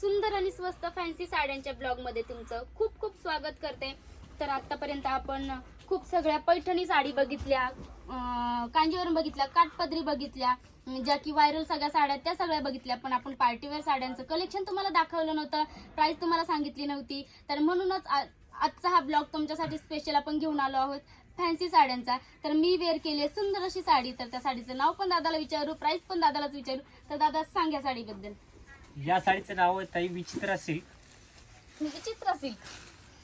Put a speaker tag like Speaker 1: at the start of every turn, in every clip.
Speaker 1: सुंदर आणि स्वस्त फॅन्सी साड्यांच्या ब्लॉगमध्ये तुमचं खूप खूप स्वागत करते. तर आतापर्यंत आपण खूप सगळ्या पैठणी साडी बघितल्या कांजीवरून कांजीवरम बघितल्या काठपदरी बघितल्या ज्या की व्हायरल सगळ्या साड्या त्या सगळ्या बघितल्या. पण आपण पार्टीवेअर साड्यांचं कलेक्शन तुम्हाला दाखवलं नव्हतं प्राइस तुम्हाला सांगितली नव्हती. तर म्हणूनच आ- आजचा हा ब्लॉग तुमच्यासाठी स्पेशल आपण घेऊन आलो आहोत फॅन्सी साड्यांचा. तर मी वेअर केली आहे सुंदर अशी साडी. तर त्या साडीचं नाव पण दादाला विचारू प्राइस पण दादालाच विचारू. तर दादा सांग्या साडीबद्दल.
Speaker 2: या साडीचं नाव आहे ताई विचित्र सिल्क.
Speaker 1: विचित्र असेल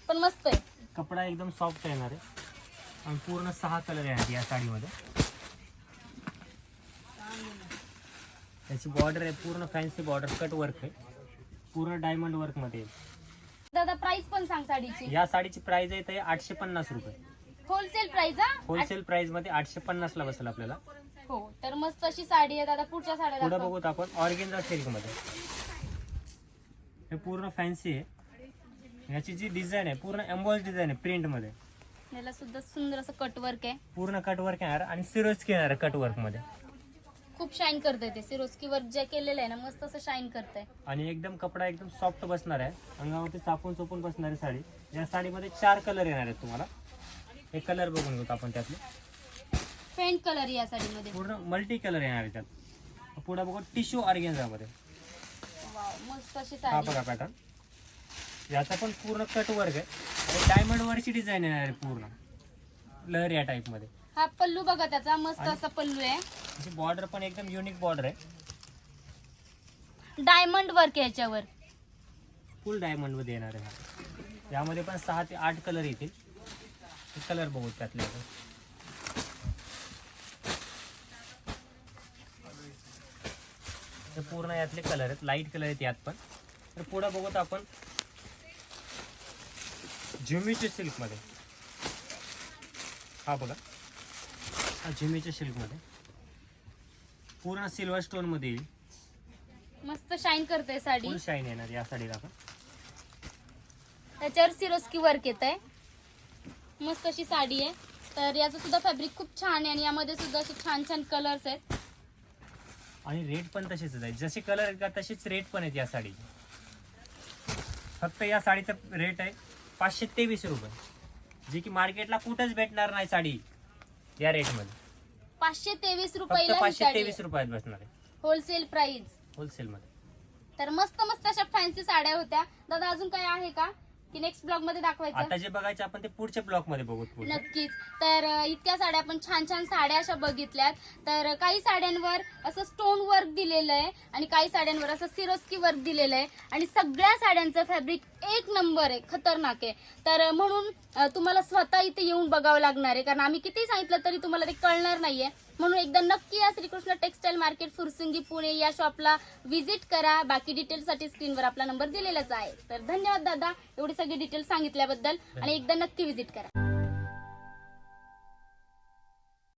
Speaker 1: पण मस्त आहे.
Speaker 2: कपडा एकदम सॉफ्ट येणार आहे. आणि पूर्ण सहा कलर येणार या साडीमध्ये. त्याची बॉर्डर आहे पूर्ण फॅन्सी बॉर्डर कट वर्क आहे. पूर्ण डायमंड वर्कमध्ये आहे.
Speaker 1: दादा प्राइस पण सांग साडीची.
Speaker 2: या साडीची प्राइस आहे ताई आठशे पन्नास रुपये.
Speaker 1: होलसेल प्राइस हा?
Speaker 2: होलसेल प्राइसमध्ये आठशे पन्नास ला बसेल आपल्याला.
Speaker 1: हो तर मस्त अशी साडी आहे दादा पुढच्या साड्या
Speaker 2: पुढे
Speaker 1: दाखव.
Speaker 2: बघूत आपण ऑर्गेन्झा सिल्कमध्ये हे पूर्ण फॅन्सी आहे. याची जी डिझाईन आहे पूर्ण एम्बॉज डिझाईन आहे प्रिंटमध्ये
Speaker 1: याला सुद्धा सुंदर असं कटवर्क आहे.
Speaker 2: पूर्ण कट वर्क येणार आणि सिरोज येणार आहे कट वर्कमध्ये.
Speaker 1: खूप शाईन करतंय ते. सिरोस्की वर्क जे केलेलं आहे ना मस्त असं शाईन करतंय.
Speaker 2: आणि एकदम कपडा एकदम सॉफ्ट बसणार आहे. अंगावरती चापून चोपून बसणार साडी. या साडीमध्ये चार कलर येणार आहेत तुम्हाला. हे कलर बघून घेऊ आपण त्यातले.
Speaker 1: फेंट कलर या साडीमध्ये
Speaker 2: पूर्ण मल्टी कलर येणार आहे त्यात. पुढे बघू टिश्यू ऑर्गेन्झामध्ये
Speaker 1: वाव मस्त अशी
Speaker 2: हा
Speaker 1: साडी.
Speaker 2: बघा पॅटर्न याचा पण पूर्ण कट वर्क आहे. डायमंड वरची डिझाईन येणार आहे पूर्ण. लहर या टाईपमध्ये.
Speaker 1: हा पल्लू बघा त्याचा मस्त असा पल्लू आहे.
Speaker 2: त्याची बॉर्डर पण एकदम युनिक बॉर्डर आहे.
Speaker 1: डायमंड वर्क आहे याच्यावर.
Speaker 2: फुल डायमंडमध्ये येणार आहे हा. यामध्ये पण सहा ते आठ कलर येतील. कलर बघू त्यातले. आपण. हे पूर्ण यातले कलर आहेत. लाइट कलर आहेत यात पण. तर पुढे बघूत आपण झिमीच्या सिल्कमध्ये. हा बघा. हा झिमीच्या सिल्कमध्ये. पूर्ण सिल्वर स्टोनमध्ये येईल.
Speaker 1: मस्त शाईन करते साडी.
Speaker 2: फुल शाईन येणार या साडीला पण.
Speaker 1: त्याच्यावर सिरोस्की वर्क येत आहे मस्त अशी साडी आहे. तर याचं सुद्धा फॅब्रिक खूप छान आहे आणि यामध्ये सुद्धा असे छान छान कलर्स आहेत.
Speaker 2: आणि रेट पण तसेच आहे. जसे कलर आहेत का तसेच रेट पण आहेत या साडीचे फक्त या साडीचा रेट आहे पाचशे तेवीस रुपये. जे की मार्केटला कुठंच भेटणार नाही साडी या रेटमध्ये
Speaker 1: पाचशे तेवीस
Speaker 2: फक्त
Speaker 1: ही
Speaker 2: पाचशे तेवीस रुपयात बसणार आहे.
Speaker 1: होलसेल प्राइस
Speaker 2: होलसेलमध्ये
Speaker 1: तर मस्त मस्त अशा फॅन्सी साड्या होत्या. दादा अजून काय आहे का? की नेक्स्ट ब्लॉगमध्ये दाखवायचं.
Speaker 2: आता जे बघायचे आपण ते पुढच्या ब्लॉकमध्ये बघू पुढे.
Speaker 1: नक्कीच. तर अ, इतक्या साड्या आपण छान छान साड्या अशा बघितल्यात. तर काही साड्यांवर असं स्टोन वर्क दिलेलं आहे आणि काही साड्यांवर असं सिरोस्की वर्क दिलेलं आहे. आणि सगळ्या साड्यांचं फॅब्रिक एक नंबर आहे खतरनाक आहे. तर अ, म्हणून अ, तुम्हाला स्वतः इथे येऊन बघावं लागणार आहे. कारण आम्ही किती सांगितलं तरी तुम्हाला ते कळणार नाहीये. म्हणून एकदा नक्की या श्रीकृष्ण टेक्सटाईल मार्केट फुरसुंगी पुणे या शॉपला व्हिजिट करा. बाकी डिटेल्ससाठी स्क्रीनवर आपला नंबर दिलेलाच आहे. तर धन्यवाद दादा. एवढी सगळी डिटेल्स सांगितल्याबद्दल आणि एकदा नक्की व्हिजिट करा.